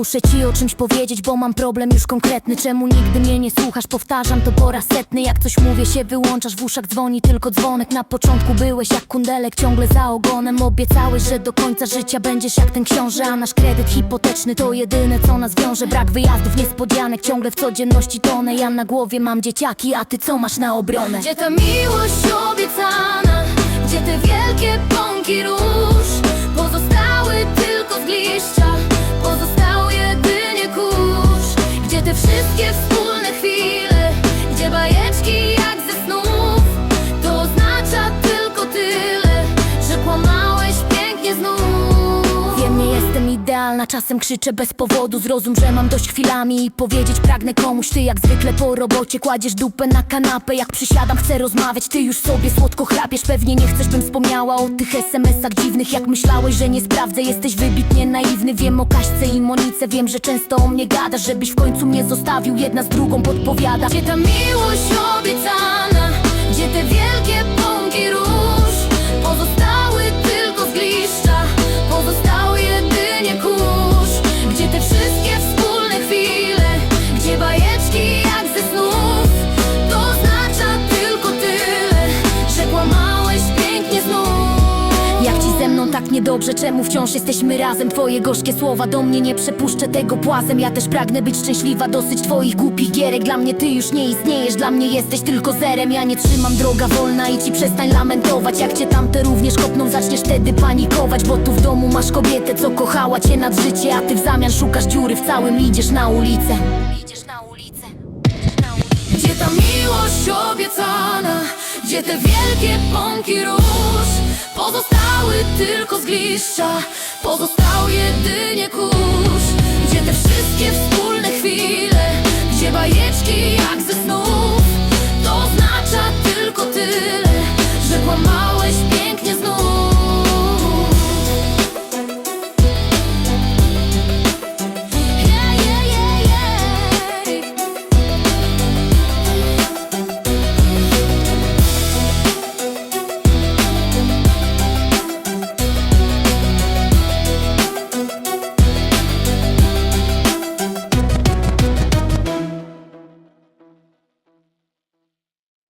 Muszę ci o czymś powiedzieć, bo mam problem już konkretny Czemu nigdy mnie nie słuchasz? Powtarzam to po raz setny Jak coś mówię się wyłączasz, w uszach dzwoni tylko dzwonek Na początku byłeś jak kundelek, ciągle za ogonem Obiecałeś, że do końca życia będziesz jak ten książę A nasz kredyt hipoteczny to jedyne co nas wiąże Brak wyjazdów, niespodzianek, ciągle w codzienności tonę Ja na głowie mam dzieciaki, a ty co masz na obronę? Gdzie ta miłość obiecana? Gdzie te wielkie pąki róż? Gdzie idealna, czasem krzyczę bez powodu. Zrozum, że mam dość chwilami i powiedzieć pragnę komuś. Ty jak zwykle po robocie kładziesz dupę na kanapę. Jak przysiadam, chcę rozmawiać, ty już sobie słodko chrapiesz. Pewnie nie chcesz, bym wspomniała o tych SMS-ach dziwnych. Jak myślałeś, że nie sprawdzę, jesteś wybitnie naiwny. Wiem o Kaśce i Monice, wiem, że często o mnie gadasz. Żebyś w końcu mnie zostawił, jedna z drugą podpowiada. Gdzie ta miłość obiecana? Gdzie te wielkie pąki tak niedobrze, czemu wciąż jesteśmy razem? Twoje gorzkie słowa do mnie nie przepuszczę tego płazem. Ja też pragnę być szczęśliwa, dosyć twoich głupich gierek. Dla mnie ty już nie istniejesz, dla mnie jesteś tylko zerem. Ja nie trzymam droga wolna i ci przestań lamentować. Jak cię tamte również kopną, zaczniesz wtedy panikować. Bo tu w domu masz kobietę, co kochała cię nad życie A ty w zamian szukasz dziury w całym, idziesz na ulicę. Idziesz na ulicę, na ulicę Gdzie ta miłość obiecana? Gdzie te wielkie pąki róż? Pozostały tylko zgliszcza Pozostał jedynie kurz